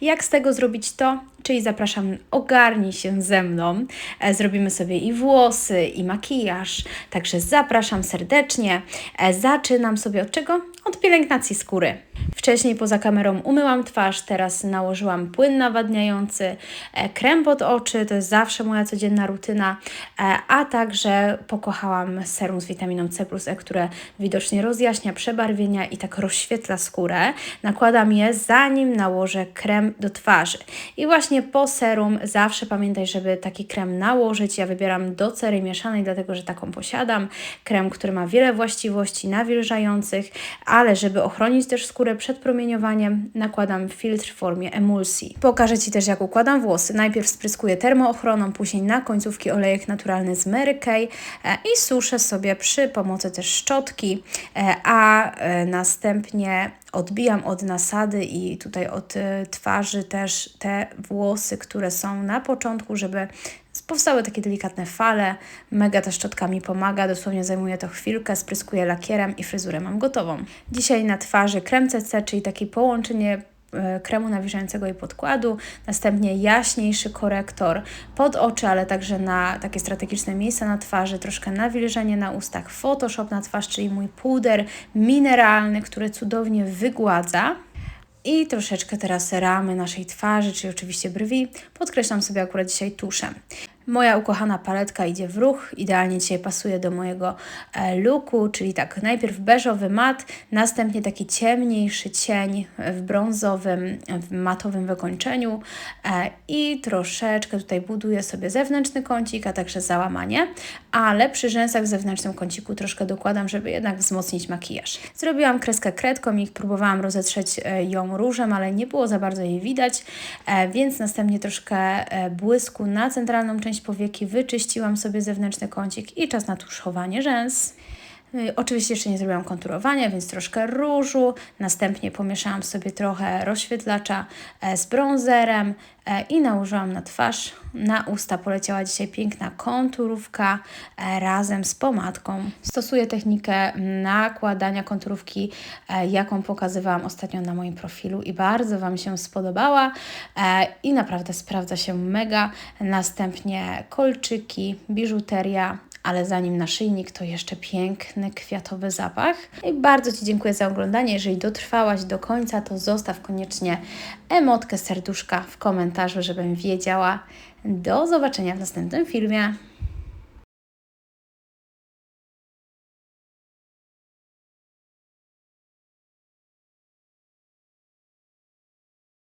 Jak z tego zrobić to? Czyli zapraszam, ogarnij się ze mną. E, Zrobimy sobie i włosy, i makijaż. Także zapraszam serdecznie. E, Zaczynam sobie od czego? Od pielęgnacji skóry. Wcześniej poza kamerą umyłam twarz, teraz nałożyłam płyn nawadniający, e, krem pod oczy, to jest zawsze moja codzienna rutyna, e, a także pokochałam serum z witaminą C plus E, które widocznie rozjaśnia przebarwienia i tak rozświetla skórę. Nakładam je zanim nałożę krem do twarzy. I właśnie po serum zawsze pamiętaj, żeby taki krem nałożyć. Ja wybieram do cery mieszanej, dlatego że taką posiadam. Krem, który ma wiele właściwości nawilżających, ale żeby ochronić też skórę przed promieniowaniem, nakładam filtr w formie emulsji. Pokażę Ci też, jak układam włosy. Najpierw spryskuję termoochroną, później na końcówki olejek naturalny z Mary Kay e, i suszę sobie przy pomocy też szczotki, e, a e, następnie odbijam od nasady i tutaj od twarzy też te włosy, które są na początku, żeby powstały takie delikatne fale. Mega ta szczotka mi pomaga, dosłownie zajmuje to chwilkę, spryskuję lakierem i fryzurę mam gotową. Dzisiaj na twarzy krem CC, czyli takie połączenie e, kremu nawilżającego i podkładu, następnie jaśniejszy korektor pod oczy, ale także na takie strategiczne miejsca na twarzy, troszkę nawilżenie na ustach, Photoshop na twarz, czyli mój puder mineralny, który cudownie wygładza. I troszeczkę teraz ramy naszej twarzy, czyli oczywiście brwi. Podkreślam sobie akurat dzisiaj tuszem. Moja ukochana paletka idzie w ruch, idealnie dzisiaj pasuje do mojego e, looku, czyli tak, najpierw beżowy mat, następnie taki ciemniejszy cień w brązowym, w matowym wykończeniu e, i troszeczkę tutaj buduję sobie zewnętrzny kącik, a także załamanie, ale przy rzęsach w zewnętrznym kąciku troszkę dokładam, żeby jednak wzmocnić makijaż. Zrobiłam kreskę kredką i próbowałam rozetrzeć e, ją różem, ale nie było za bardzo jej widać, więc następnie troszkę błysku na centralną część powieki, wyczyściłam sobie zewnętrzny kącik i czas na tuszchowanie rzęs. Y, Oczywiście jeszcze nie zrobiłam konturowania, więc troszkę różu. Następnie pomieszałam sobie trochę rozświetlacza e, z bronzerem e, i nałożyłam na twarz. Na usta poleciała dzisiaj piękna konturówka e, razem z pomadką. Stosuję technikę nakładania konturówki, jaką pokazywałam ostatnio na moim profilu i bardzo Wam się spodobała i naprawdę sprawdza się mega. Następnie kolczyki, biżuteria, ale zanim naszyjnik, to jeszcze piękny kwiatowy zapach. I bardzo Ci dziękuję za oglądanie. Jeżeli dotrwałaś do końca, to zostaw koniecznie emotkę serduszka w komentarzu, żebym wiedziała. Do zobaczenia w następnym filmie.